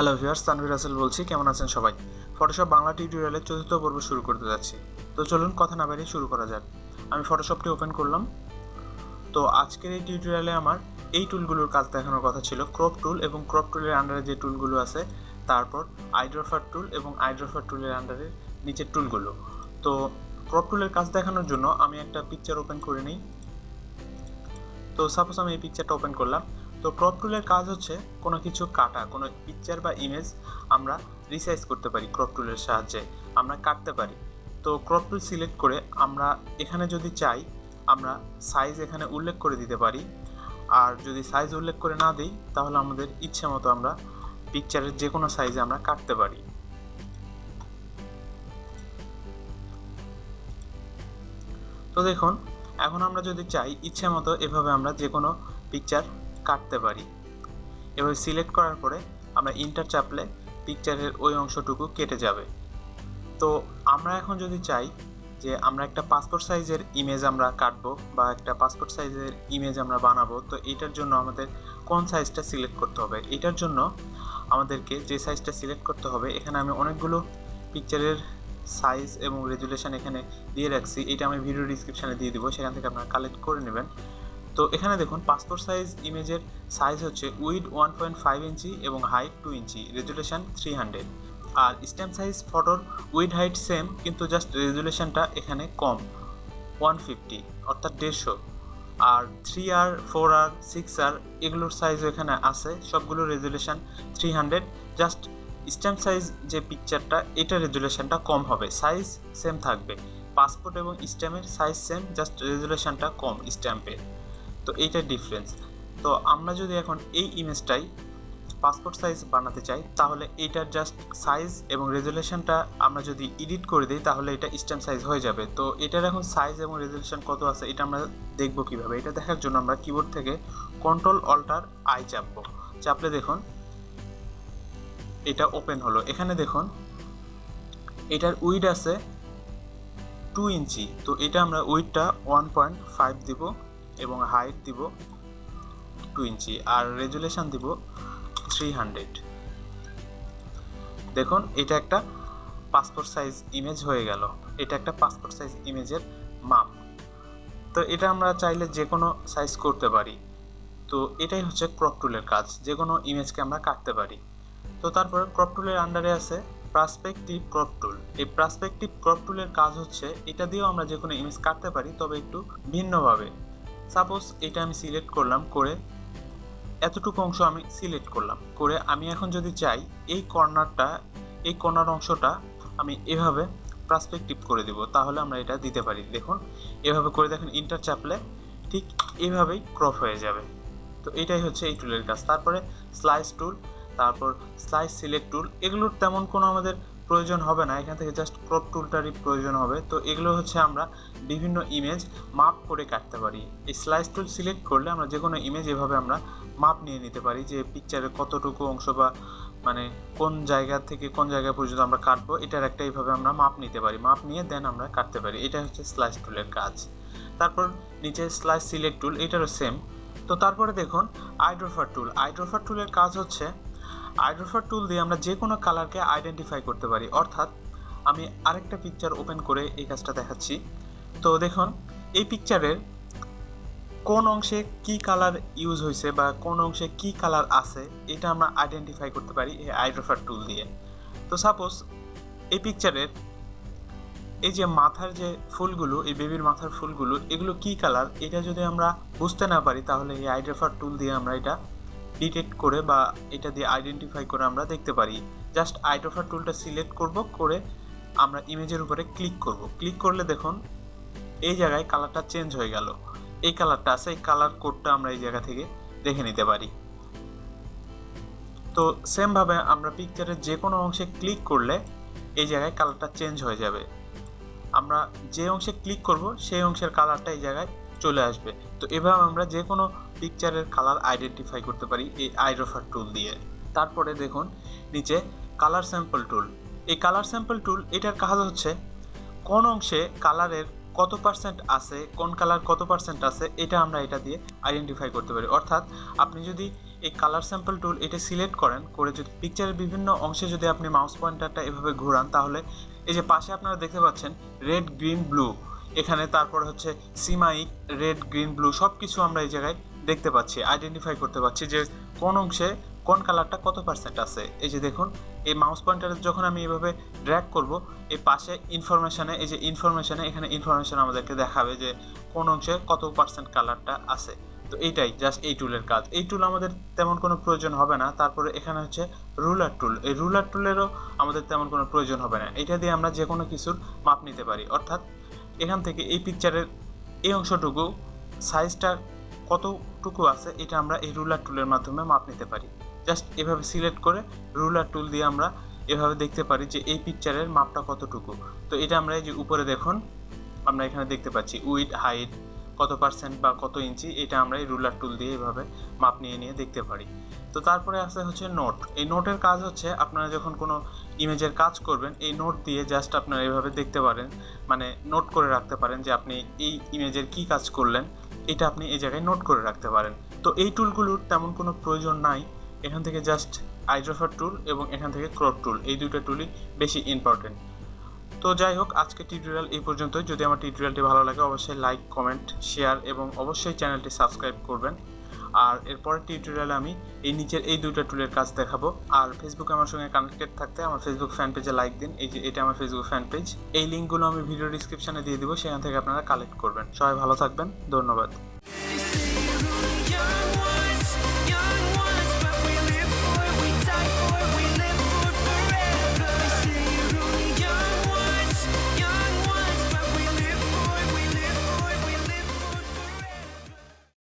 Hello viewers Tanvir Rasel বলছি, কেমন আছেন সবাই? ফটোশপ বাংলা টিউটোরিয়ালের চতুর্থ পর্ব শুরু করতে যাচ্ছি। তো চলুন কথা না বাড়িয়ে শুরু করা যাক। আমি ফটোশপটি ওপেন করলাম। তো আজকের এই টিউটোরিয়ালে আমার এই টুলগুলোর কাজ দেখানোর কথা ছিল ক্রপ টুল এবং ক্রপ টুলের আন্ডারে যে টুলগুলো আছে, তারপর আইড্রফার টুল এবং আইড্রফার টুলের আন্ডারে নিচের টুলগুলো তো ক্রপ টুলের কাজ দেখানোর জন্য আমি একটা পিকচার ওপেন করে নিই। তো সাপোজ আমি এই পিকচারটা ওপেন করলাম। তো ক্রপ টুলের কাজ হচ্ছে কোনো কিছু কাটা, কোনো পিকচার বা ইমেজ আমরা রিসাইজ করতে পারি ক্রপ টুলের সাহায্যে, আমরা কাটতে পারি। তো ক্রপ টুল সিলেক্ট করে আমরা এখানে যদি চাই, আমরা সাইজ এখানে উল্লেখ করে দিতে পারি। আর যদি সাইজ উল্লেখ করে না দিই, তাহলে আমাদের ইচ্ছে মতো আমরা পিকচারের যে কোনো সাইজে আমরা কাটতে পারি। তো দেখুন, এখন আমরা যদি চাই, ইচ্ছে মতো এভাবে আমরা যে কোনো পিকচার কাটতে পারি। এভাবে সিলেক্ট করার পরে আমরা ইন্টার চাপলে পিকচারের ওই অংশটুকু কেটে যাবে। তো আমরা এখন যদি চাই যে আমরা একটা পাসপোর্ট সাইজের ইমেজ আমরা কাটবো বা একটা পাসপোর্ট সাইজের ইমেজ আমরা বানাবো, তো এটার জন্য আমাদের কোন সাইজটা সিলেক্ট করতে হবে? এটার জন্য আমাদেরকে যে সাইজটা সিলেক্ট করতে হবে, এখানে আমি অনেকগুলো পিকচারের সাইজ এবং রেজুলেশন এখানে দিয়ে রাখছি। এটা আমি ভিডিও ডিসক্রিপশানে দিয়ে দিব, সেখান থেকে আপনারা কালেক্ট করে নেবেন। তো এখানে দেখুন পাসপোর্ট সাইজ ইমেজের সাইজ হচ্ছে width one point five inch এবং height two inch resolution three hundred আর স্ট্যাম্প সাইজ ফটোর উইড হাইট সেম কিন্তু জাস্ট রেজুলেশনটা এখানে কম ওয়ান ফিফটি অর্থাৎ দেড়শো। আর থ্রি আর ফোর আর সিক্স আর এগুলোর সাইজও এখানে আছে, সবগুলো resolution three hundred just stamp size যে পিকচারটা এটা রেজুলেশনটা কম হবে সাইজ সেম থাকবে। পাসপোর্ট এবং স্ট্যাম্পের সাইজ সেম জাস্ট রেজুলেশনটা কম স্ট্যাম্পের তো এইটার ডিফারেন্স তো আমরা যদি এখন এই ইমেজটাই পাসপোর্ট সাইজ বানাতে চাই, তাহলে এইটার জাস্ট সাইজ এবং রেজুলেশনটা আমরা যদি এডিট করে দিই, তাহলে এটা স্ট্যাম্প সাইজ হয়ে যাবে। তো এটার এখন সাইজ এবং রেজুলেশন কত আছে, এটা আমরা দেখব কীভাবে। এটা দেখার জন্য আমরা কিবোর্ড থেকে কন্ট্রোল অল্টার আই চাপবো। চাপলে দেখুন, এটা ওপেন হলো। এখানে দেখুন, এটার উইড আছে টু ইঞ্চি তো এটা আমরা উইডটা ওয়ান পয়েন্ট ফাইভ দিব। এবং হাইট দিব টু ইঞ্চি আর রেজুলেশন দিব থ্রি হান্ড্রেড দেখুন, এটা একটা পাসপোর্ট সাইজ ইমেজ হয়ে গেল। এটা একটা পাসপোর্ট সাইজ ইমেজের মাপ তো এটা আমরা চাইলে যে কোনো সাইজ করতে পারি। তো এটাই হচ্ছে ক্রপ টুলের কাজ, যে কোনো ইমেজকে আমরা কাটতে পারি। তো তারপরে ক্রপ টুলের আন্ডারে আছে প্রাসপেক্টিভ ক্রপ টুল এই প্রাসপেক্টিভ ক্রপ টুলের কাজ হচ্ছে, এটা দিয়েও আমরা যে কোনো ইমেজ কাটতে পারি, তবে একটু ভিন্নভাবে। সাপোজ এটা আমি সিলেক্ট করলাম করে এতটুকু অংশ আমি সিলেক্ট করলাম। করে আমি এখন যদি চাই, এই কর্নারটা এই কর্নার অংশটা আমি এভাবে প্রাসপেক্টিভ করে দিব। তাহলে আমরা এটা দিতে পারি। দেখুন, এভাবে করে দেখেন ইন্টার চাপলে ঠিক এভাবেই ক্রপ হয়ে যাবে। তো এটাই হচ্ছে এই টুলের কাজ। তারপরে স্লাইস টুল তারপর স্লাইস সিলেক্ট টুল এগুলোর তেমন কোনো আমাদের প্রয়োজন হবে না, এখান থেকে জাস্ট ক্রপ টুলটারই প্রয়োজন হবে। তো এগুলো হচ্ছে আমরা বিভিন্ন ইমেজ মাপ করে কাটতে পারি। এই স্লাইস টুল সিলেক্ট করলে আমরা যে কোনো ইমেজ এভাবে আমরা মাপ নিয়ে নিতে পারি যে পিকচারের কতটুকু অংশ বা মানে কোন জায়গা থেকে কোন জায়গা পর্যন্ত আমরা কাটবো, এটার একটা এইভাবে আমরা মাপ নিতে পারি। মাপ নিয়ে দেন আমরা কাটতে পারি। এটা হচ্ছে স্লাইস টুলের কাজ। তারপর নিচে স্লাইস সিলেক্ট টুল এটারও সেম তো তারপরে দেখুন আইড্রোফার টুল আইড্রোফার টুলের কাজ হচ্ছে আইড্রোফার টুল দিয়ে আমরা যে কোনো কালারকে আইডেন্টিফাই করতে পারি। অর্থাৎ, আমি আরেকটা পিকচার ওপেন করে এই কাজটা দেখাচ্ছি। তো দেখুন, এই পিকচারের কোন অংশে কি কালার ইউজ হয়েছে বা কোন অংশে কি কালার আছে, এটা আমরা আইডেন্টিফাই করতে পারি এই আইড্রোফার টুল দিয়ে। তো সাপোজ এই পিকচারের এই যে মাথার যে ফুলগুলো, এই বেবির মাথার ফুলগুলো, এগুলো কি কালার এটা যদি আমরা বুঝতে না পারি, তাহলে এই আইড্রোফার টুল দিয়ে আমরা এটা ডিটেক্ট করে বা এটা দিয়ে আইডেন্টিফাই করে আমরা দেখতে পারি। জাস্ট আইড্রোফার টুলটা সিলেক্ট করব, করে আমরা ইমেজের উপরে ক্লিক করব। ক্লিক করলে দেখুন, এই জায়গায় কালারটা চেঞ্জ হয়ে গেল। এই কালারটা আছে, এই কালার কোডটা আমরা এই জায়গা থেকে দেখে নিতে পারি। তো সেমভাবে আমরা পিকচারের যে কোনো অংশে ক্লিক করলে এই জায়গায় কালারটা চেঞ্জ হয়ে যাবে। আমরা যে অংশে ক্লিক করব, সেই অংশের কালারটা এই জায়গায় চলে আসবে। তো এভাবে আমরা যে কোনো পিকচারের কালার আইডেন্টিফাই করতে পারি এই আইড্রোফার টুল দিয়ে। তারপরে দেখুন, নিচে কালার স্যাম্পল টুল এই কালার স্যাম্পল টুল এটার কাজ হচ্ছে কোন অংশে কালারের কত পার্সেন্ট আছে, কোন কালার কত পার্সেন্ট আছে, এটা আমরা এটা দিয়ে আইডেন্টিফাই করতে পারি। অর্থাৎ আপনি যদি এই কালার স্যাম্পল টুল এটা সিলেক্ট করেন, করে যদি পিকচারের বিভিন্ন অংশে যদি আপনি মাউস পয়েন্টারটা এভাবে ঘোরান, তাহলে এই যে পাশে আপনারা দেখতে পাচ্ছেন রেড গ্রিন ব্লু এখানে তারপর হচ্ছে সিমাইক রেড, গ্রিন, ব্লু সব কিছু আমরা এই জায়গায় দেখতে পাচ্ছি আইডেন্টিফাই করতে পারছি যে কোন অংশে কোন কালারটা কত পার্সেন্ট আছে। এই যে দেখুন, এই মাউস পয়েন্টারে যখন আমি এভাবে ড্র্যাগ করব, এই পাশে ইনফরমেশানে এই যে ইনফরমেশানে এখানে ইনফরমেশান আমাদেরকে দেখাবে যে কোন অংশে কত পার্সেন্ট কালারটা আছে। তো এইটাই জাস্ট এই টুলের কাজ। এই টুল আমাদের তেমন কোনো প্রয়োজন হবে না। তারপরে এখানে হচ্ছে রুলার টুল এই রুলার টুলেরও আমাদের তেমন কোনো প্রয়োজন হবে না। এটা দিয়ে আমরা যে কোনো কিছুর মাপ নিতে পারি। অর্থাৎ এখান থেকে এই পিকচারের এই অংশটুকু সাইজটা কতটুকু আছে, এটা আমরা এই রুলার টুলের মাধ্যমে মাপ নিতে পারি। জাস্ট এভাবে সিলেক্ট করে রুলার টুল দিয়ে আমরা এভাবে দেখতে পারি যে এই পিকচারের মাপটা কতটুকু। তো এটা আমরা এই যে উপরে দেখুন, আমরা এখানে দেখতে পাচ্ছি উইথ হাইট কত পার্সেন্ট বা কত ইঞ্চি এটা আমরা এই রুলার টুল দিয়ে এভাবে মাপ নিয়ে নিয়ে দেখতে পারি। তো তারপরে আছে হচ্ছে নোট এই নোটের কাজ হচ্ছে আপনারা যখন কোনো ইমেজের কাজ করবেন, এই নোট দিয়ে জাস্ট আপনারা এভাবে দেখতে পারেন মানে নোট করে রাখতে পারেন যে আপনি এই ইমেজের কি কাজ করলেন, এটা আপনি এই জায়গায় নোট করে রাখতে পারেন। তো এই টুলগুলোর তেমন কোনো প্রয়োজন নাই। এখান থেকে জাস্ট আইড্রোফার টুল এবং এখান থেকে ক্রপ টুল এই দুটো টুলই বেশি ইম্পর্টেন্ট তো যাই হোক আজকে টিউটোরিয়াল এই পর্যন্তই। যদি আমার টিউটোরিয়ালটি ভালো লাগে, অবশ্যই লাইক কমেন্ট শেয়ার এবং অবশ্যই চ্যানেলটি সাবস্ক্রাইব করবেন। আর এরপরের টিউটোরিয়ালে আমি এই নিচের এই দুটো টুলের কাজ দেখাবো। আর ফেসবুকে আমার সঙ্গে কানেক্টেড থাকতে আমার ফেসবুক ফ্যান পেজে লাইক দিন। এই যে, এটা আমার ফেসবুক ফ্যান পেজ এই লিঙ্কগুলো আমি ভিডিও ডিসক্রিপশনে দিয়ে দিব, সেখান থেকে আপনারা কালেক্ট করবেন। সবাই ভালো থাকবেন। ধন্যবাদ।